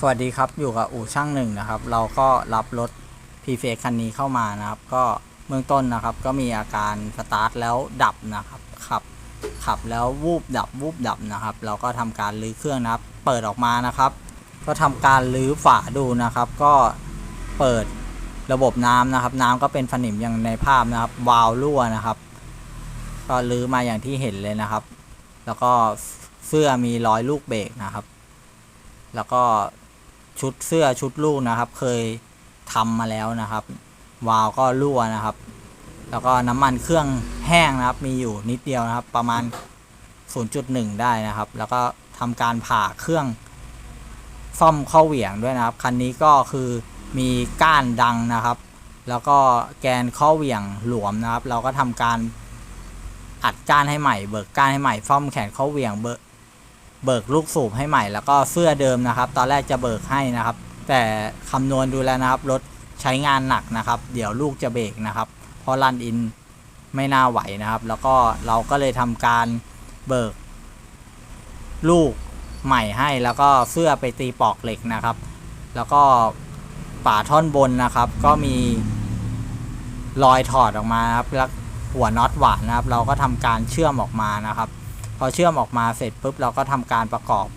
สวัสดีครับ อยู่กับอู่ช่างหนึ่งนะครับ เราก็รับรถ p ีเฟคันนี้เข้ามานะครับ ก็เบื้องต้นนะครับ ก็มีอาการสตาร์ทแล้วดับนะครับ ขับ ขับแล้ววูบดับวูบดับนะครับ เราก็ทำการรื้อเครื่องนะครับ เปิดออกมานะครับ ก็ทำการรื้อฝาดูนะครับ ก็เปิดระบบน้ำนะครับ น้ำก็เป็นสนิมอย่างในภาพนะครับ วาล์วรั่วนะครับ ก็รื้อมาอย่างที่เห็นเลยนะครับ แล้วก็เสื้อมีรอยลูกเบรกนะครับ แล้วก็ ชุดเสื้อชุดลูกนะครับ เคยทำมาแล้วนะครับ วาล์วก็รั่วนะครับ แล้วก็น้ำมันเครื่องแห้งนะครับ มีอยู่นิดเดียวนะครับ ประมาณ 0.1 ได้นะครับ แล้วก็ทำการผ่าเครื่องซ่อมเข้าเหวี่ยงด้วยนะครับ คันนี้ก็คือมีก้านดังนะครับ แล้วก็แกนข้อเหวี่ยงหลวมนะครับ เราก็ทำการอัดก้านให้ใหม่ เบิกก้านให้ใหม่ซ่อมแขนข้อเหวี่ยงเบิก เบิกลูกสูบให้ใหม่แล้วก็เสื้อเดิมนะครับ ตอนแรกจะเบิกให้นะครับ แต่คำนวณดูแล้วนะครับรถใช้งานหนักนะครับ เดี๋ยวลูกจะเบรกนะครับเพราะรันอินไม่น่าไหวนะครับ แล้วก็เราก็เลยทำการเบิก ลูกใหม่ให้แล้วก็เสื้อไปตีปอกเหล็กนะครับ แล้วก็ป่าท่อนบนนะครับ ก็มีรอยถอดออกมาครับแล้วหัวน็อตหวานนะครับ เราก็ทำการเชื่อมออกมานะครับ พอเชื่อมออกมาเสร็จปุ๊บเราก็ทำการประกอบ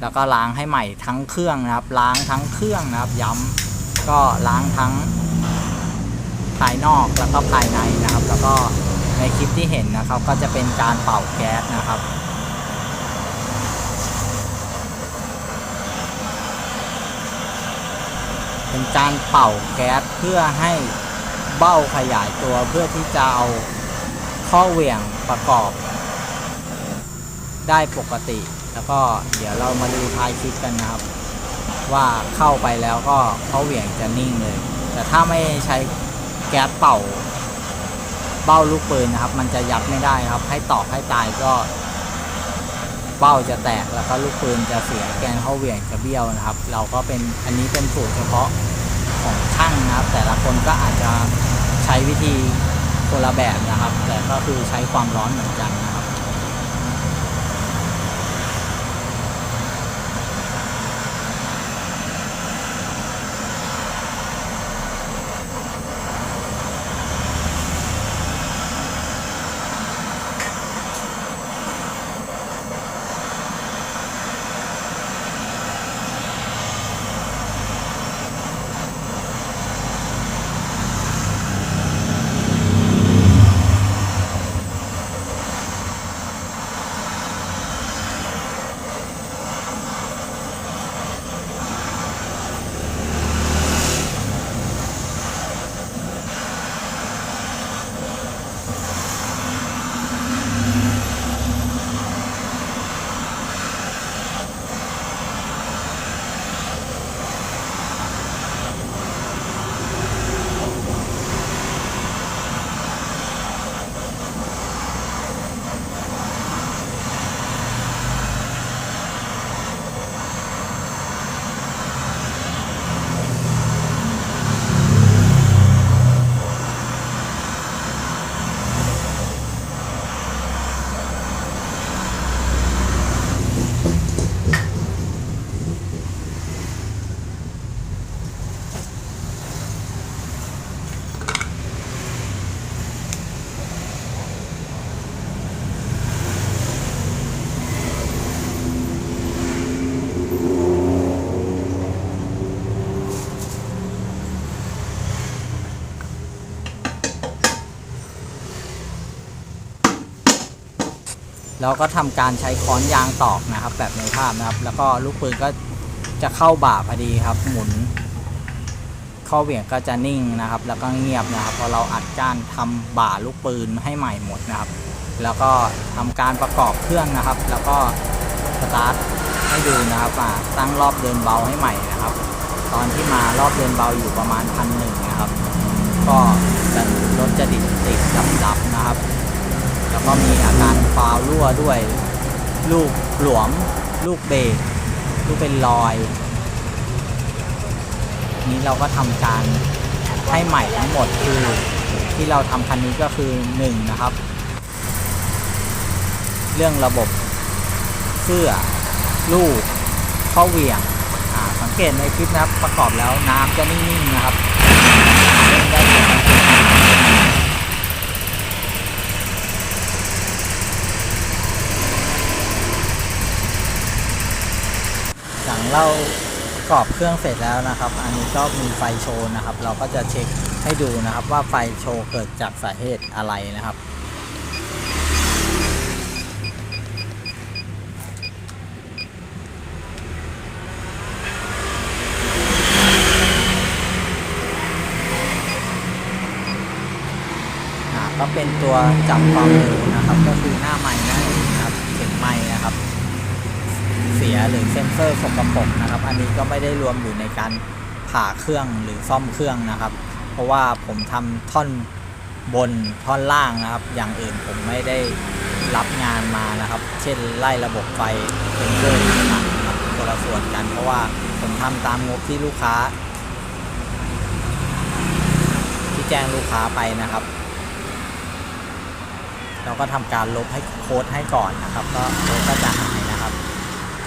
แล้วก็ล้างให้ใหม่ทั้งเครื่องนะครับ ล้างทั้งเครื่องนะครับ ย้ำก็ล้างทั้งภายนอกแล้วก็ภายในนะครับ แล้วก็ในคลิปที่เห็นนะครับ ก็จะเป็นการเป่าแก๊สนะครับเป็นการเป่าแก๊สเพื่อให้เบ้าขยายตัวเพื่อที่จะเอาข้อเหวี่ยงประกอบ ได้ปกติ แล้วก็เดี๋ยวเรามาดูท้ายคลิปกันนะครับ ว่าเข้าไปแล้วก็เขาเหวี่ยงจะนิ่งเลย แต่ถ้าไม่ใช้แก๊สเป่า เบ้าลูกปืนนะครับ มันจะยัดไม่ได้ครับ ให้ตอกให้ตายก็ เบ้าจะแตกแล้วก็ลูกปืนจะเสียแกนเข้าเหวี่ยงจะเบี้ยวนะครับ เราก็เป็นอันนี้เป็นสูตรเฉพาะของช่างนะครับ แต่ละคนก็อาจจะใช้วิธีคนละแบบนะครับ แต่ก็คือใช้ความร้อนเหมือนกันนะ ครับแล้วก็ทำการใช้ค้อนยางตอกนะครับ แบบในภาพนะครับ แล้วก็ลูกปืนก็จะเข้าบ่าพอดีครับ หมุน ข้อเหวี่ยงก็จะนิ่งนะครับ แล้วก็เงียบนะครับพอเราอัดก้านทำบ่าลูกปืนให้ใหม่หมดนะครับ แล้วก็ทำการประกอบเครื่องนะครับ แล้วก็สตาร์ทให้ดูนะครับอ่าตั้งรอบเดินเบาให้ใหม่นะครับ ตอนที่มารอบเดินเบาอยู่ประมาณพันหนึ่งนะครับ ก็รถจะดิดติดดับๆนะครับ แล้วก็มีอาการฟาวรั่วด้วย ลูกหลวม ลูกเบรกลูกเป็นรอย นี้เราก็ทำการให้ใหม่ทั้งหมดคือที่เราทำคันนี้ก็คือ1นะครับ เรื่องระบบเสื้อลูกข้อเหวี่ยงสังเกตในคลิปนะครับประกอบแล้วน้ำจะนิ่งๆนะครับเล่นได้ปกติหลั งเราประกอบเครื่องเสร็จแล้วนะครับ อันนี้ก็มีไฟโชว์นะครับ เราก็จะเช็คให้ดูนะครับว่าไฟโชว์เกิดจากสาเหตุอะไรนะครับอ่ก็เป็นตัวจับความเร็วนะครับ ก็คือหน้าไม้นั่นเองนะครับเข็มไม้นะครับ เสี ยหรือเซนเซอร์สกปรกนะครับ อันนี้ก็ไม่ได้รวมอยู่ในการผ่าเครื่องหรือซ่อมเครื่องนะครับ เพราะว่าผมทำท่อนบนท่อนล่างนะครับ อย่างอื่นผมไม่ได้รับงานมานะครับ เช่นไล่ระบบไฟเซนเซอร์ต่างๆนะครับคนละส่วนกัน เพราะว่าผมทำตามงบที่ลูกค้า ที่แจ้งลูกค้าไปนะครับเราก็ทำการลบให้โค้ดให้ก่อนนะครับ ก็โค้ดก็จะหา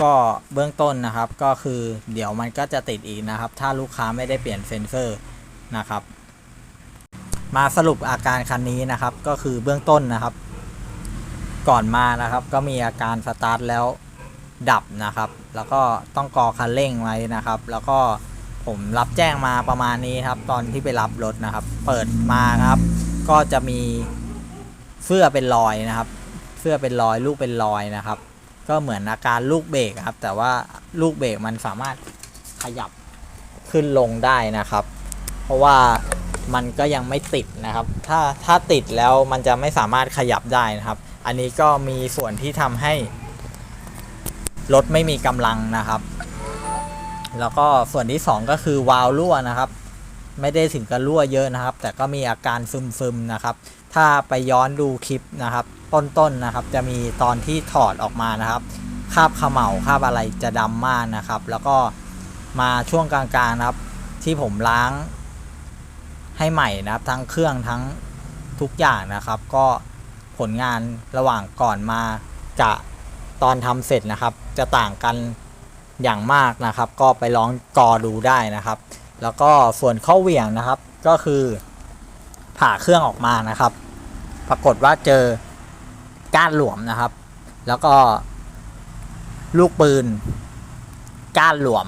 ก็เบื้องต้นนะครับก็คือเดี๋ยวมันก็จะติดอีกนะครับ ถ้าลูกค้าไม่ได้เปลี่ยนเซนเซอร์นะครับ มาสรุปอาการคันนี้นะครับ ก็คือเบื้องต้นนะครับ ก่อนมานะครับ ก็มีอาการสตาร์ทแล้วดับนะครับ แล้วก็ต้องกอคันเร่งไว้นะครับ แล้วก็ผมรับแจ้งมาประมาณนี้ครับ ตอนที่ไปรับรถนะครับ เปิดมาครับ ก็จะมีเสื้อเป็นรอยนะครับ เสื้อเป็นรอยลูกเป็นรอยนะครับ ก็เหมือนอาการลูกเบรกครับ แต่ว่าลูกเบรกมันสามารถขยับขึ้นลงได้นะครับ เพราะว่ามันก็ยังไม่ติดนะครับ ถ้าถ้าติดแล้วมันจะไม่สามารถขยับได้นะครับ อันนี้ก็มีส่วนที่ทำให้รถไม่มีกำลังนะครับ แล้วก็ส่วนที่สองก็คือวาล์วรั่วนะครับ ไม่ได้ถึงกับรั่วเยอะนะครับ แต่ก็มีอาการซึมๆนะครับ ถ้าไปย้อนดูคลิปนะครับ ต้นๆนะครับ จะมีตอนที่ถอดออกมานะครับคาบเขม่าคาบอะไรจะดำมากนะครับ แล้วก็มาช่วงกลางๆนะครับ ที่ผมล้างให้ใหม่นะครับ ทั้งเครื่องทั้งทุกอย่างนะครับ ก็ผลงานระหว่างก่อนมาจะตอนทำเสร็จนะครับ จะต่างกันอย่างมากนะครับ ก็ไปลองกอดูได้นะครับ แล้วก็ส่วนข้อเหวี่ยงนะครับ ก็คือผ่าเครื่องออกมานะครับ ปรากฏว่าเจอก้านหลวมนะครับ แล้วก็ลูกปืน ก้านหลวม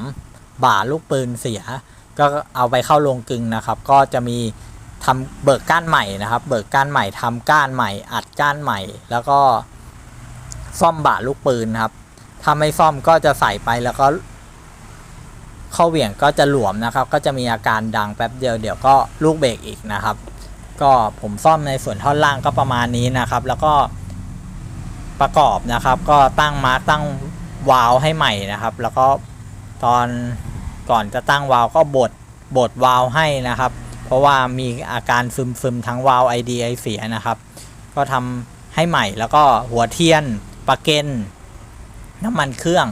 บ่าลูกปืนเสีย ก็เอาไปเข้าโรงกึงนะครับ ก็จะมีทำเบิกก้านใหม่นะครับ เบิกก้านใหม่ทำก้านใหม่ อัดก้านใหม่ แล้วก็ซ่อมบ่าลูกปืนครับ ถ้าไม่ซ่อมก็จะใส่ไปแล้วก็ เข้าเหวี่ยงก็จะหลวมนะครับ ก็จะมีอาการดังแป๊บเดียวเดี๋ยวก็ลูกเบรกอีกนะครับ ก็ผมซ่อมในส่วนท่อนล่างก็ประมาณนี้นะครับ แล้วก็ประกอบนะครับ ก็ตั้งมาร์กตั้งวาล์วให้ใหม่นะครับ แล้วก็ตอนก่อนจะตั้งวาล์วก็บดบดวาล์วให้นะครับ เพราะว่ามีอาการซึมซึมทั้งวาล์วไอดีไอเสียนะครับ ก็ทำให้ใหม่แล้วก็หัวเทียนปะเก็นน้ำมันเครื่อง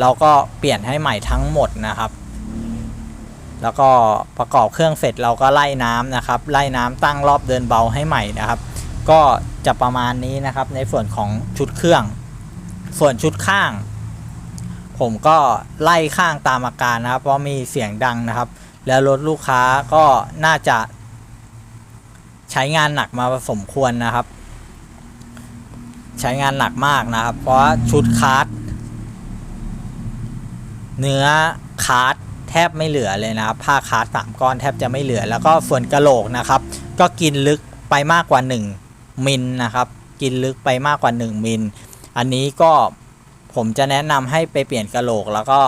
เราก็เปลี่ยนให้ใหม่ทั้งหมดนะครับ แล้วก็ประกอบเครื่องเสร็จเราก็ไล่น้ำนะครับไล่น้ำตั้งรอบเดินเบาให้ใหม่นะครับ ก็จะประมาณนี้นะครับในส่วนของชุดเครื่อง ส่วนชุดข้าง ผมก็ไล่ข้างตามอาการนะครับ เพราะมีเสียงดังนะครับ แล้วรถลูกค้าก็น่าจะ ใช้งานหนักมาผสมควรนะครับ ใช้งานหนักมากนะครับ เพราะชุดคาร์ดเนื้อคาร์ด บไม่เหลือเลยนะครับผ้าคาร์ดสามก้อนแทบจะไม่เหลือ แล้วก็ส่วนกระโหลกนะครับ ก็กินลึกไปมากกว่า 1 มิลนะครับ กินลึกไปมากกว่า 1 มิล อันนี้ก็ผมจะแนะนำให้ไปเปลี่ยนกระโหลก แล้วก็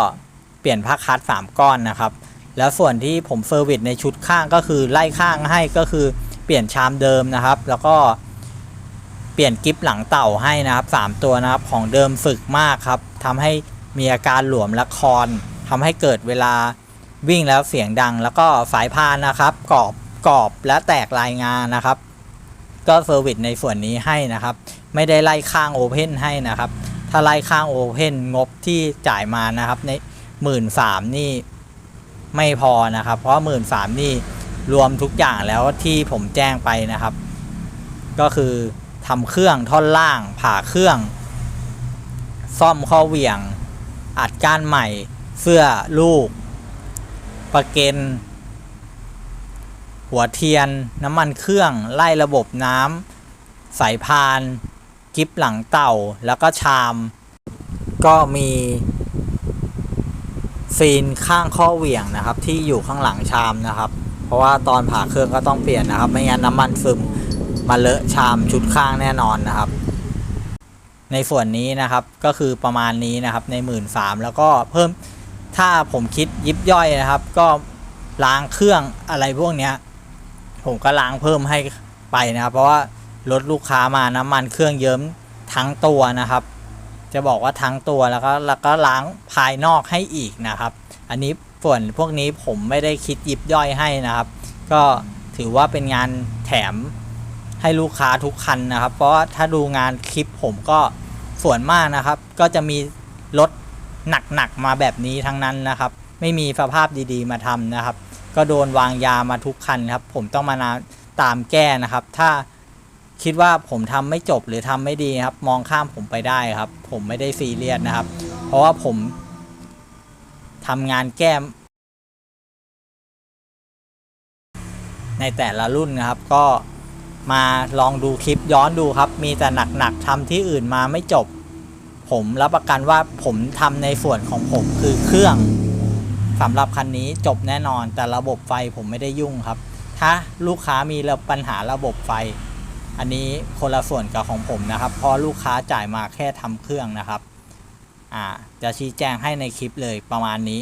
เปลี่ยนผ้าคัดสามก้อนนะครับ แล้วส่วนที่ผมเซอร์วิสในชุดข้างก็คือไล่ข้างให้ก็คือเปลี่ยนชามเดิมนะครับ แล้วก็เปลี่ยนกิฟหลังเต่าให้นะครับสามตัวนะครับของเดิมฝึกมากครับทำให้มีอาการหลวมละคอนทำให้เกิดเวลา วิ่งแล้วเสียงดังแล้วก็สายพานนะครับกรอบกรอบและแตกลายงานนะครับ ก็เซอร์วิสในส่วนนี้ให้นะครับ ไม่ได้ไล่ข้างโอเพนให้นะครับ ถ้าไล่ข้างโอเพนงบที่จ่ายมานะครับ ในหมื่นสามนี่ไม่พอนะครับ เพราะหมื่นสามนี่รวมทุกอย่างแล้วที่ผมแจ้งไปนะครับ ก็คือทำเครื่องท่อนล่าง ผ่าเครื่อง ซ่อมข้อเหวี่ยง อัดก้านใหม่ เสื้อลูก ประเกนหัวเทียน น้ำมันเครื่อง ไล่ระบบน้ำสายพาน กิฟหลังเต่า แล้วก็ชาม ก็มีซีนข้างข้อเหวี่ยงนะครับ ที่อยู่ข้างหลังชามนะครับ เพราะว่าตอนผ่าเครื่องก็ต้องเปลี่ยนนะครับ ไม่งั้นน้ำมันซึมมาเลอะชามชุดข้างแน่นอนนะครับ ในส่วนนี้นะครับก็คือประมาณนี้นะครับในหมื่นสามแล้วก็เพิ่ม ถ้าผมคิดยิบย่อยนะครับ ก็ล้างเครื่องอะไรพวกเนี้ย ผมก็ล้างเพิ่มให้ไปนะครับ เพราะว่ารถลูกค้ามาน้ำมันเครื่องเยิ้มทั้งตัวนะครับ จะบอกว่าทั้งตัวแล้วก็แล้วก็ล้างภายนอกให้อีกนะครับ อันนี้ส่วนพวกนี้ผมไม่ได้คิดยิบย่อยให้นะครับ ก็ถือว่าเป็นงานแถมให้ลูกค้าทุกคันนะครับ เพราะว่าถ้าดูงานคลิปผมก็ส่วนมากนะครับ ก็จะมีรถ หนักๆมาแบบนี้ทั้งนั้นนะครับ ไม่มีสภาพดีๆ มาทำนะครับ ก็โดนวางยามาทุกคันครับ ผมต้องมานาตามแก้นะครับ ถ้าคิดว่าผมทำไม่จบหรือทำไม่ดีครับ มองข้ามผมไปได้ครับ ผมไม่ได้ซีเรียสนะครับ เพราะว่าผมทำงานแก้ในแต่ละรุ่นนะครับ ก็มาลองดูคลิปย้อนดูครับ มีแต่หนักๆทำที่อื่นมาไม่จบ ผมรับประกันว่าผมทำในส่วนของผมคือเครื่องสำหรับคันนี้จบแน่นอน แต่ระบบไฟผมไม่ได้ยุ่งครับ ถ้าลูกค้ามีปัญหาระบบไฟ อันนี้คนละส่วนกับของผมนะครับ เพราะลูกค้าจ่ายมาแค่ทำเครื่องนะครับ อ่า จะชี้แจงให้ในคลิปเลยประมาณนี้